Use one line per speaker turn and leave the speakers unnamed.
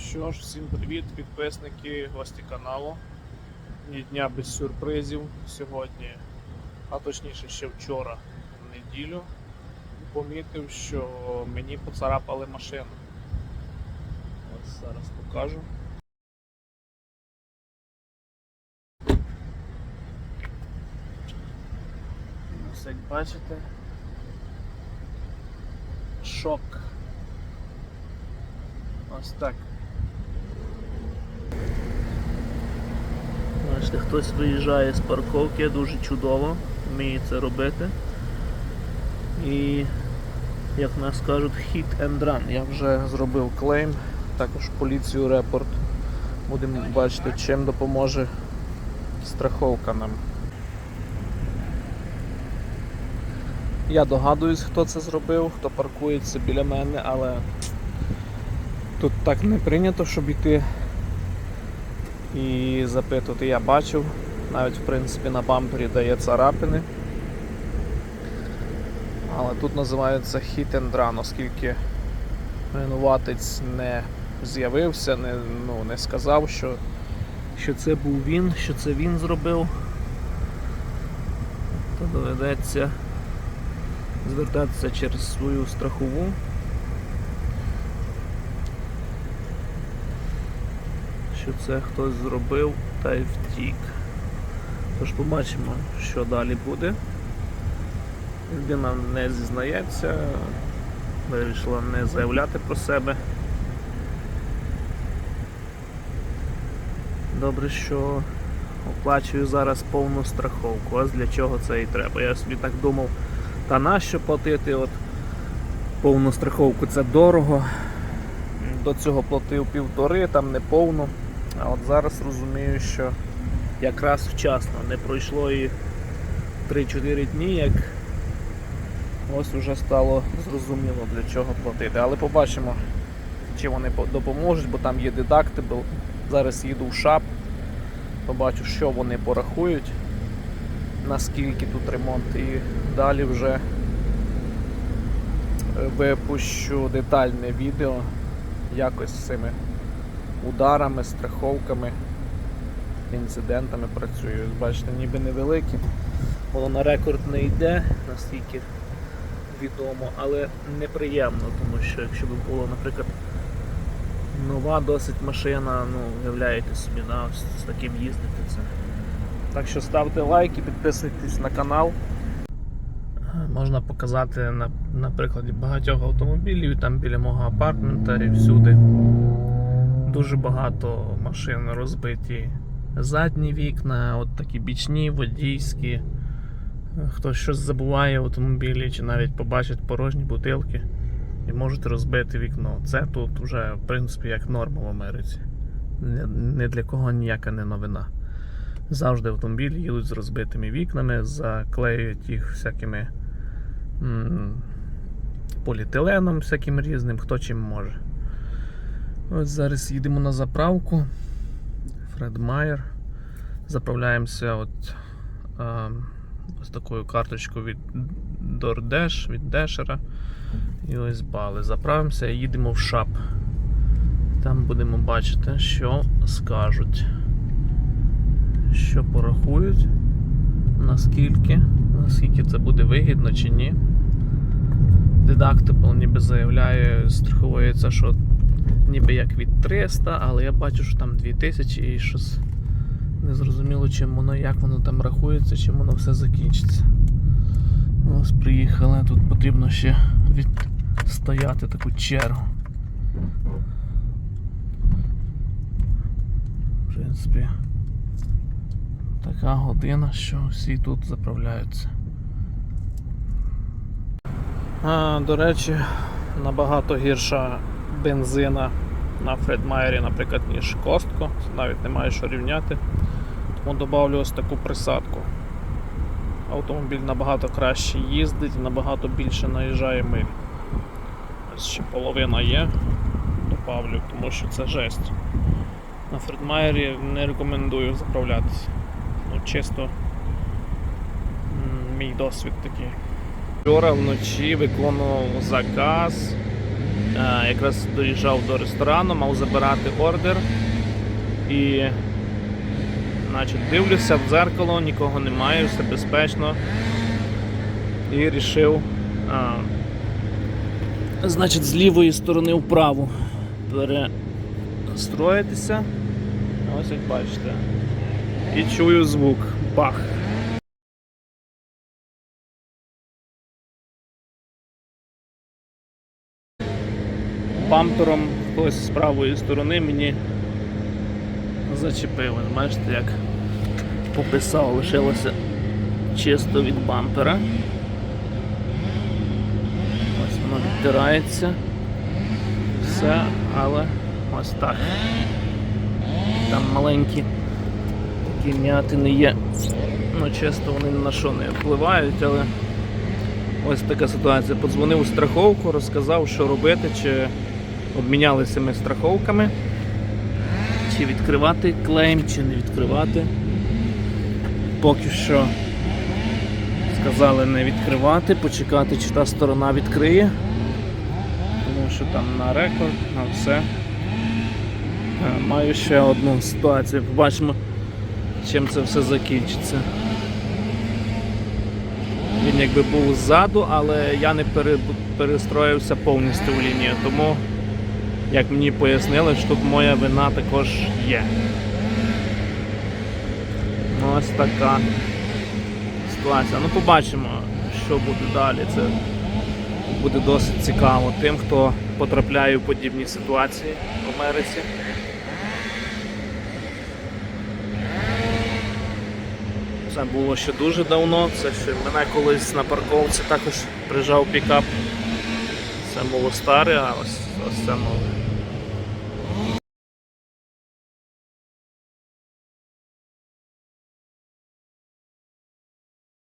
Що ж, всім привіт, підписники, гості каналу. Ні дня без сюрпризів. Сьогодні, а точніше ще вчора, в неділю, помітив, що мені поцарапали машину. Ось зараз покажу. Ось як бачите. Шок. Ось так. Бачите, хтось виїжджає з парковки, дуже чудово, вміє це робити. І, як нас кажуть, hit and run. Я вже зробив клейм, також поліцію репорт. Будемо бачити, чим допоможе страховка нам. Я догадуюсь, хто це зробив, хто паркується біля мене, але тут так не прийнято, щоб йти і запитувати. Я бачив, навіть в принципі на бампері дає царапини. Але тут називається hit and run, оскільки винуватець не з'явився, не, ну, не сказав, що, що це був він, що це він зробив, то доведеться звертатися через свою страхову. Що це хтось зробив та й втік. Тож побачимо, що далі буде. Людина не зізнається, вирішила не заявляти про себе. Добре, що оплачую зараз повну страховку. Ось для чого це і треба. Я собі так думав, та нащо платити от повну страховку це дорого. До цього платив півтори, там не повну. А от зараз розумію, що якраз вчасно не пройшло і 3-4 дні, як ось вже стало зрозуміло для чого платити. Але побачимо, чи вони допоможуть, бо там є дедактибл. Зараз їду в шап, побачу, що вони порахують, наскільки тут ремонт, і далі вже е, випущу детальне відео якось з цими ударами, страховками, інцидентами працюю. Бачите, ніби невеликі. Воно на рекорд не йде, наскільки відомо, але неприємно, тому що якщо б було, наприклад, нова досить машина, ну, уявляєте собі, да, з таким їздити це. Так що ставте лайки, підписуйтесь на канал. Можна показати на, на прикладі багатьох автомобілів, там біля мого апартмента і всюди. Дуже багато машин розбиті задні вікна, от такі бічні, водійські. Хтось щось забуває в автомобілі, чи навіть побачить порожні бутилки і можуть розбити вікно. Це тут вже, в принципі, як норма в Америці. Ні- для кого ніяка не новина. Завжди автомобілі їдуть з розбитими вікнами, заклеюють їх всякими м, поліетиленом, всяким різним, хто чим може. Ось зараз їдемо на заправку. Фред Майер. Заправляємося от, е, з такою карточкою від DoorDash, від Дешера. І ось бали. Заправимося і їдемо в шап. Там будемо бачити, що скажуть. Що порахують, наскільки, наскільки це буде вигідно чи ні. Deductible ніби заявляє, страховується, що ніби як від 300, але я бачу, що там 2000 і щось незрозуміло, чим воно, як воно там рахується, чим воно все закінчиться. Ось приїхали, тут потрібно ще відстояти таку чергу. В принципі, така година, що всі тут заправляються. А, до речі, набагато гірша бензина на Фредмайері, наприклад, ніж Костко. Навіть немає що рівняти. Тому додавлю ось таку присадку. Автомобіль набагато краще їздить набагато більше наїжджає миль. Ось ще половина є. Добавлю, тому що це жесть. На Фредмайері не рекомендую заправлятися. Ну, чисто мій досвід такий. Вчора вночі виконував заказ якраз доїжджав до ресторану, мав забирати ордер. І значить, дивлюся в дзеркало, нікого немає, все безпечно. І рішив, а, значить, з лівої сторони вправо перестроїтися. Ось як бачите. І чую звук. Бах. Бампером хтось з правої сторони мені зачепив. Бачите, як пописав, лишилося чисто від бампера. Ось воно відтирається. Все, але ось так. Там маленькі такі м'ятини є. Ну, чисто вони на що не впливають, але ось така ситуація. Подзвонив у страховку, розказав, що робити, чи обмінялися ми страховками, чи відкривати клейм, чи не відкривати. Поки що сказали не відкривати, почекати, чи та сторона відкриє. Тому що там на рекорд, на все. Е, Маю ще одну ситуацію. Побачимо, чим це все закінчиться. Він якби був ззаду, але я не перестроївся повністю в лінію. Тому, як мені пояснили, що тут моя вина також є. Ну, Ось така ситуація. Ну, побачимо, що буде далі. Це буде досить цікаво тим, хто потрапляє в подібні ситуації в Америці. Це було ще дуже давно. Це ще мене колись на парковці також прижав пікап. Це було старе, а ось, ось це нове.